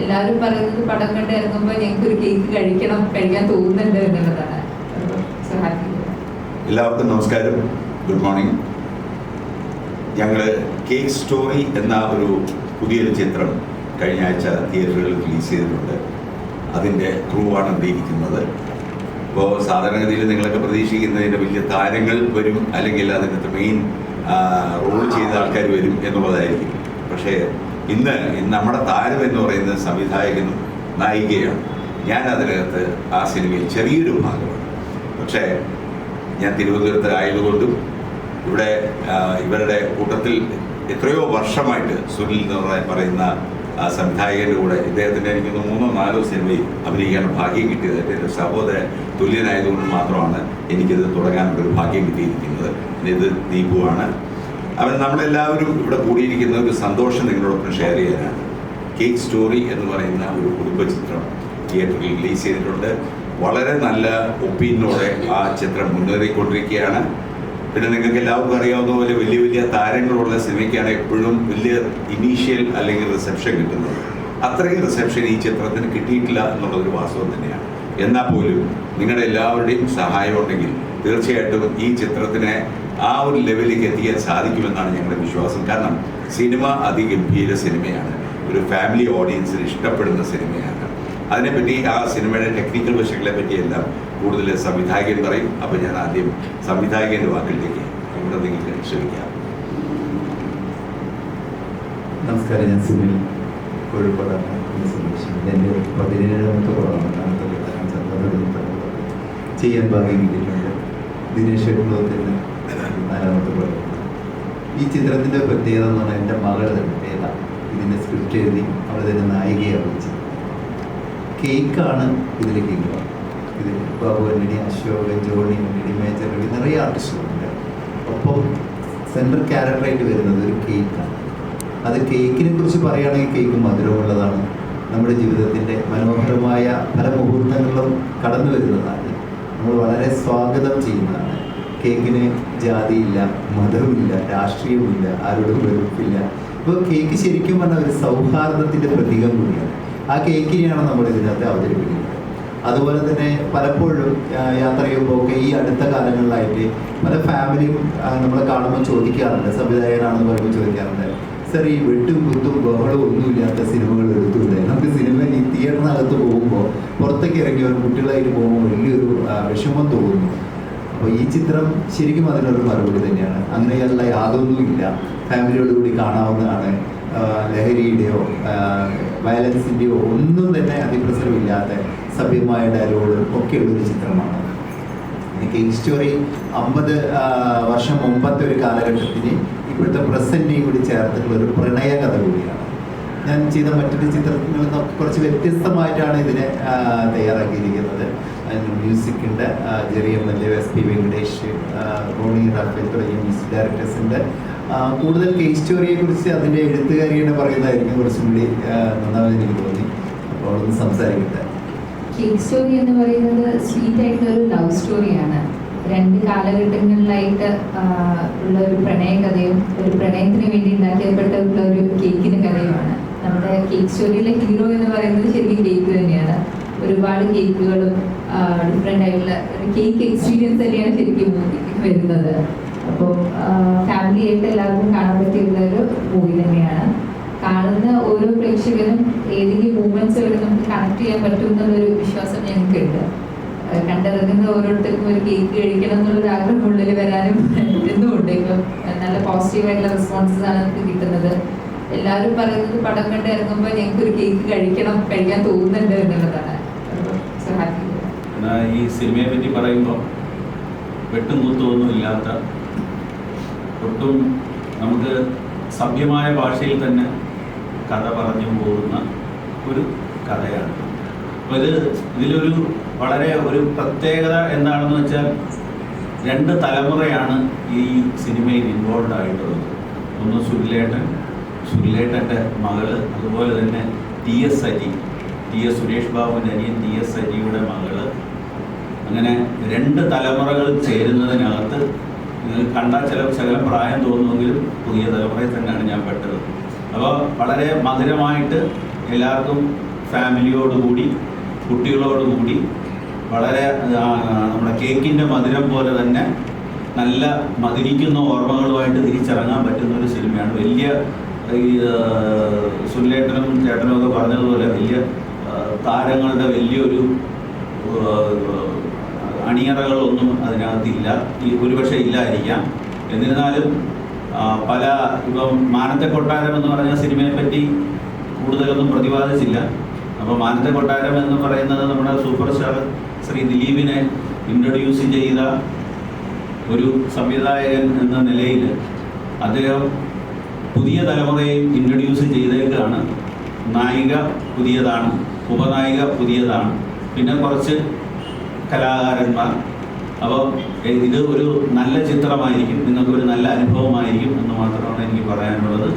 എല്ലാവരും പറയുന്നത് പടം കണ്ട് ഇറങ്ങുമ്പോൾ ഞങ്ങൾക്ക് ഒരു കേക്ക് കഴിക്കണം കഴിക്കാൻ തോന്നുന്നുണ്ട് എന്നുള്ളതാണ്. എല്ലാവർക്കും നമസ്കാരം. ഗുഡ് മോർണിംഗ് ഞങ്ങൾ കേക്ക് സ്റ്റോറി എന്ന ഒരു പുതിയൊരു ചിത്രം കഴിഞ്ഞ ആഴ്ച തിയേറ്ററുകളിൽ റിലീസ് ചെയ്തിട്ടുണ്ട്. അതിന്റെ ക്രൂ ആണ് ഇവിടെ ഇരിക്കുന്നത്. ഇപ്പോൾ സാധാരണഗതിയിൽ നിങ്ങളൊക്കെ പ്രതീക്ഷിക്കുന്നതിന്റെ വലിയ താരങ്ങൾ വരും അല്ലെങ്കിൽ അതിനകത്ത് മെയിൻ റോൾ ചെയ്ത ആൾക്കാർ വരും എന്നുള്ളതായിരിക്കും. പക്ഷേ ഇന്ന് നമ്മുടെ താരം എന്ന് പറയുന്ന സംവിധായകനും നായികയാണ്. ഞാൻ അതിനകത്ത് ആ സിനിമയിൽ ചെറിയൊരു ഭാഗമാണ്. പക്ഷേ ഞാൻ തിരുവനന്തപുരത്ത് ആയതുകൊണ്ടും ഇവിടെ ഇവരുടെ കൂട്ടത്തിൽ എത്രയോ വർഷമായിട്ട് സുനിൽ എന്ന് പറ- പറയുന്ന സംവിധായകന്റെ കൂടെ ഇദ്ദേഹത്തിന്റെ എനിക്ക് മൂന്നോ നാലോ സിനിമയിൽ അഭിനയിക്കാൻ ഭാഗ്യം കിട്ടിയത് എന്റെ സഹോദരൻ തുല്യനായതുകൊണ്ട് മാത്രമാണ് എനിക്കിത് തുടങ്ങാനുള്ള ഒരു ഭാഗ്യം കിട്ടിയിരിക്കുന്നത്. ഇത് ദീപുവാണ്. അവൻ നമ്മളെല്ലാവരും ഇവിടെ കൂടിയിരിക്കുന്ന ഒരു സന്തോഷം നിങ്ങളോടൊപ്പം ഷെയർ ചെയ്യാനാണ്. കേക്ക് സ്റ്റോറി എന്ന് പറയുന്ന ഒരു കുടുംബ ചിത്രം തിയേറ്ററിൽ റിലീസ് ചെയ്തിട്ടുണ്ട്. വളരെ നല്ല ഒപ്പീനിയനോടെ ആ ചിത്രം മുന്നേറിക്കൊണ്ടിരിക്കുകയാണ്. പിന്നെ നിങ്ങൾക്ക് എല്ലാവർക്കും അറിയാവുന്ന പോലെ വലിയ വലിയ താരങ്ങളുള്ള സിനിമയ്ക്കാണ് എപ്പോഴും വലിയ ഇനീഷ്യൽ അല്ലെങ്കിൽ റിസപ്ഷൻ കിട്ടുന്നത്. അത്രയും റിസപ്ഷൻ ഈ ചിത്രത്തിന് കിട്ടിയിട്ടില്ല എന്നുള്ളതൊരു വാസ്തവം തന്നെയാണ്. എന്നാൽ പോലും നിങ്ങളുടെ എല്ലാവരുടെയും സഹായം ഉണ്ടെങ്കിൽ തീർച്ചയായിട്ടും ഈ ചിത്രത്തിനെ ആ ഒരു ലെവലിലേക്ക് എത്തിക്കാൻ സാധിക്കുമെന്നാണ് ഞങ്ങളുടെ വിശ്വാസം. കാരണം സിനിമ അതിഗംഭീര സിനിമയാണ്. ഒരു ഫാമിലി ഓഡിയൻസിന് ഇഷ്ടപ്പെടുന്ന സിനിമയാണ്. അതിനെപ്പറ്റി ആ സിനിമയുടെ ടെക്നിക്കൽ വശങ്ങളെ പറ്റിയെല്ലാം കൂടുതൽ സംവിധായകൻ പറയും. അപ്പോൾ ഞാൻ ആദ്യം സംവിധായകന്റെ വാക്കിലേക്ക് ഇവിടെ നിങ്ങൾക്ക് ശ്രമിക്കാം. നമസ്കാരം. ഞാൻ സുനിൽ കോഴിക്കോടാണ് എന്റെ പതിനേഴാമത്തെ പടമാണ്. ചന്ദ്രനടുത്ത ചെയ്യാൻ ഭാഗ്യം കിട്ടിയിട്ടുണ്ട് ദിനേശ് ഈ ചിത്രത്തിന്റെ പ്രത്യേകത എന്ന് പറഞ്ഞാൽ എന്റെ മകൾ തന്നെ വേദ ഇതിന്റെ സ്ക്രിപ്റ്റ് എഴുതി അവൾ തന്നെ നായികയെ അഭിനയിച്ചത് കേക്കാണ് ഇതിൽ കേക്ക് ഇതിൽ ബാബു ആന്റണി അശോക് ജോണി ആന്റണി മേജർ രവി നിറയെ ആർട്ടിസ്റ്റുകളുണ്ട് ഒപ്പം സെൻട്രൽ ക്യാരക്ടറായിട്ട് വരുന്നത് ഒരു കേക്കാണ് അത് കേക്കിനെ കുറിച്ച് പറയുകയാണെങ്കിൽ കേക്ക് മധുരമുള്ളതാണ്. നമ്മുടെ ജീവിതത്തിന്റെ മനോഹരമായ പല മുഹൂർത്തങ്ങളും കടന്നു വരുന്നതാണ് നമ്മൾ വളരെ സ്വാഗതം ചെയ്യുന്നതാണ്. കേക്കിന് ജാതിയില്ല മതവുമില്ല രാഷ്ട്രീയവുമില്ല ആരോടും വെറുപ്പില്ല. അപ്പോൾ കേക്ക് ശരിക്കും പറഞ്ഞാൽ ഒരു സൗഹാർദ്ദത്തിന്റെ പ്രതീകം കൂടിയാണ്. ആ കേക്കിനെയാണ് നമ്മൾ ഇതിനകത്ത് അവതരിപ്പിക്കുന്നത്. അതുപോലെ തന്നെ പലപ്പോഴും യാത്ര ചെയ്യുമ്പോൾ ഒക്കെ ഈ അടുത്ത കാലങ്ങളിലായിട്ട് പല ഫാമിലിയും നമ്മളെ കാണുമ്പോൾ ചോദിക്കാറുണ്ട്. സംവിധായകനാണെന്ന് പറയുമ്പോൾ ചോദിക്കാറുണ്ട്. സർ ഈ വെട്ടും കുത്തും ബഹളവും ഒന്നുമില്ലാത്ത സിനിമകൾ എടുത്തൂടെ നമുക്ക് സിനിമ ഈ തിയേറ്ററിനകത്ത് പോകുമ്പോൾ പുറത്തേക്ക് ഇറങ്ങിയവർ കുട്ടികളായിട്ട് പോകുമ്പോൾ വലിയൊരു വിഷമം തോന്നുന്നു. അപ്പോൾ ഈ ചിത്രം ശരിക്കും അതിനൊരു മറുപടി തന്നെയാണ്. അങ്ങനെയുള്ള യാതൊന്നുമില്ല. ഫാമിലിയോട് കൂടി കാണാവുന്നതാണ്. ലഹരിയുടെയോ വയലൻസിന്റെയോ ഒന്നും തന്നെ അതിപ്രസരമില്ലാത്ത സഭ്യമായ ഡയലോഗുകളും ഒക്കെയുള്ള ഒരു ചിത്രമാണ്. കേക്ക് സ്റ്റോറി അമ്പത് വർഷം മുമ്പത്തെ ഒരു കാലഘട്ടത്തിന് ഇപ്പോഴത്തെ പ്രസന്റിനെയും കൂടി ചേർത്തിട്ടുള്ള ഒരു പ്രണയ കഥ കൂടിയാണ്. ഞാൻ ചെയ്ത മറ്റൊരു ചിത്രങ്ങളിൽ നിന്നൊക്കെ കുറച്ച് വ്യത്യസ്തമായിട്ടാണ് ഇതിനെ തയ്യാറാക്കിയിരിക്കുന്നത്. അതിന് മ്യൂസിക്കുണ്ട് ജെറിയ A S P Venkatesh Rony Raphael തുടങ്ങിയ മ്യൂസിക് ഡയറക്ടേഴ്സിന്റെ കൂടുതൽ കേസ് സ്റ്റോറിയെ കുറിച്ച് അതിന്റെ എഴുത്തുകാരിയുടെ പറയുന്നതായിരിക്കും കുറച്ചും കൂടി നന്നാവെന്ന് എനിക്ക് തോന്നി. അപ്പോൾ ഒന്ന് സംസാരിക്കട്ടെ. കേക്ക് സ്റ്റോറി എന്ന് പറയുന്നത് സ്വീറ്റ് ആയിട്ടുള്ള ഒരു ലവ് സ്റ്റോറിയാണ് രണ്ട് കാലഘട്ടങ്ങളിലായിട്ട് ഉള്ള ഒരു പ്രണയകഥയും ഒരു പ്രണയത്തിന് വേണ്ടി ഉണ്ടാക്കിയപ്പെട്ടുള്ള ഒരു കേക്കിന് കഥയുമാണ്. നമ്മുടെ കേക്ക് സ്റ്റോറിയിലെ ഹീറോ എന്ന് പറയുന്നത് ശരിക്കും കേക്ക് തന്നെയാണ്. ഒരുപാട് കേക്കുകളും ഡിഫറെന്റ് ആയിട്ടുള്ള കേക്ക് എക്സ്പീരിയൻസ് തന്നെയാണ് ശരിക്കും വരുന്നത്. അപ്പോൾ ഫാമിലി ആയിട്ട് എല്ലാവർക്കും കാണാൻ പറ്റിയുള്ള ഒരു മൂവി തന്നെയാണ്. കാണുന്ന ഓരോ പ്രേക്ഷകനും ഏതെങ്കിലും മൂമെന്റ്സ് വരെ നമുക്ക് കണക്ട് ചെയ്യാൻ പറ്റും എന്നുള്ളൊരു വിശ്വാസം ഞങ്ങൾക്കുണ്ട്. കണ്ടിറങ്ങുന്ന ഓരോരുത്തർക്കും ഒരു കേക്ക് കഴിക്കണം എന്നുള്ളൊരു ആഗ്രഹം ഉള്ളിൽ വരാനും എന്നുമുണ്ട് ഇപ്പം നല്ല പോസിറ്റീവായിട്ടുള്ള റെസ്പോൺസസ് ആണ് നമുക്ക് കിട്ടുന്നത്. എല്ലാവരും പറയുന്നത് പടം കണ്ട് ഇറങ്ങുമ്പോൾ ഞങ്ങൾക്ക് ഒരു കേക്ക് കഴിക്കണം കഴിക്കാൻ തോന്നുന്നുണ്ട് എന്നുള്ളതാണ് സോ ഹാപ്പി എന്നാൽ ഈ സിനിമയെ പറ്റി പറയുമ്പോൾ വെട്ടുമൂത്തൊന്നും ഇല്ലാത്ത ഒട്ടും നമുക്ക് സഭ്യമായ ഭാഷയിൽ തന്നെ കഥ പറഞ്ഞു പോകുന്ന ഒരു കഥയാണ്. അപ്പോൾ ഇത് ഇതിലൊരു വളരെ ഒരു പ്രത്യേകത എന്താണെന്ന് വെച്ചാൽ രണ്ട് തലമുറയാണ് ഈ സിനിമയിൽ ഇൻവോൾവ് ആയിട്ടുള്ളത്. ഒന്ന് സുരിലേട്ടൻ സുരിലേട്ടന്റെ മകൾ അതുപോലെ തന്നെ ടി എസ് അരി ടി എസ് സുരേഷ് ബാബുവിന്റെ അനിയൻ ടി എസ് അരിയുടെ മകൾ അങ്ങനെ രണ്ട് തലമുറകൾ ചേരുന്നതിനകത്ത് നിങ്ങൾ കണ്ടാൽ ചില ശകലം പ്രായം തോന്നുമെങ്കിലും പുതിയ തലമുറയിൽ തന്നെയാണ് ഞാൻ പെട്ടത്. അപ്പോൾ വളരെ മധുരമായിട്ട് എല്ലാവർക്കും ഫാമിലിയോടുകൂടി കുട്ടികളോടുകൂടി വളരെ നമ്മുടെ കേക്കിന്റെ മധുരം പോലെ തന്നെ നല്ല മധുരിക്കുന്ന ഓർമ്മകളുമായിട്ട് തിരിച്ചിറങ്ങാൻ പറ്റുന്ന ഒരു സിനിമയാണ്. വലിയ ഈ സുല്ലേട്ടനും ചേട്ടനും ഒക്കെ പറഞ്ഞതുപോലെ വലിയ താരങ്ങളുടെ വലിയൊരു അണിയറകളൊന്നും അതിനകത്തില്ല. ഒരുപക്ഷെ ഇല്ലായിരിക്കാം. എന്നിരുന്നാലും പല ഇപ്പം മാനത്തെ കൊട്ടാരം എന്ന് പറഞ്ഞ സിനിമയെ പറ്റി കൂടുതലൊന്നും പ്രതിപാദിച്ചില്ല. അപ്പോൾ മാനത്തെ കൊട്ടാരം എന്ന് പറയുന്നത് നമ്മുടെ സൂപ്പർ സ്റ്റാർ ശ്രീ ദിലീപിനെ ഇൻട്രൊഡ്യൂസ് ചെയ്ത ഒരു സംവിധായകൻ എന്ന നിലയിൽ അദ്ദേഹം പുതിയ തലമുറയെയും ഇൻട്രൊഡ്യൂസ് ചെയ്തേക്കാണ്. നായിക പുതിയതാണ് ഉപനായിക പുതിയതാണ്. പിന്നെ കുറച്ച് കലാകാരന്മാർ. അപ്പോൾ ഇത് ഒരു നല്ല ചിത്രമായിരിക്കും. നിങ്ങൾക്കൊരു നല്ല അനുഭവമായിരിക്കും എന്ന് മാത്രമാണ് എനിക്ക് പറയാനുള്ളത്.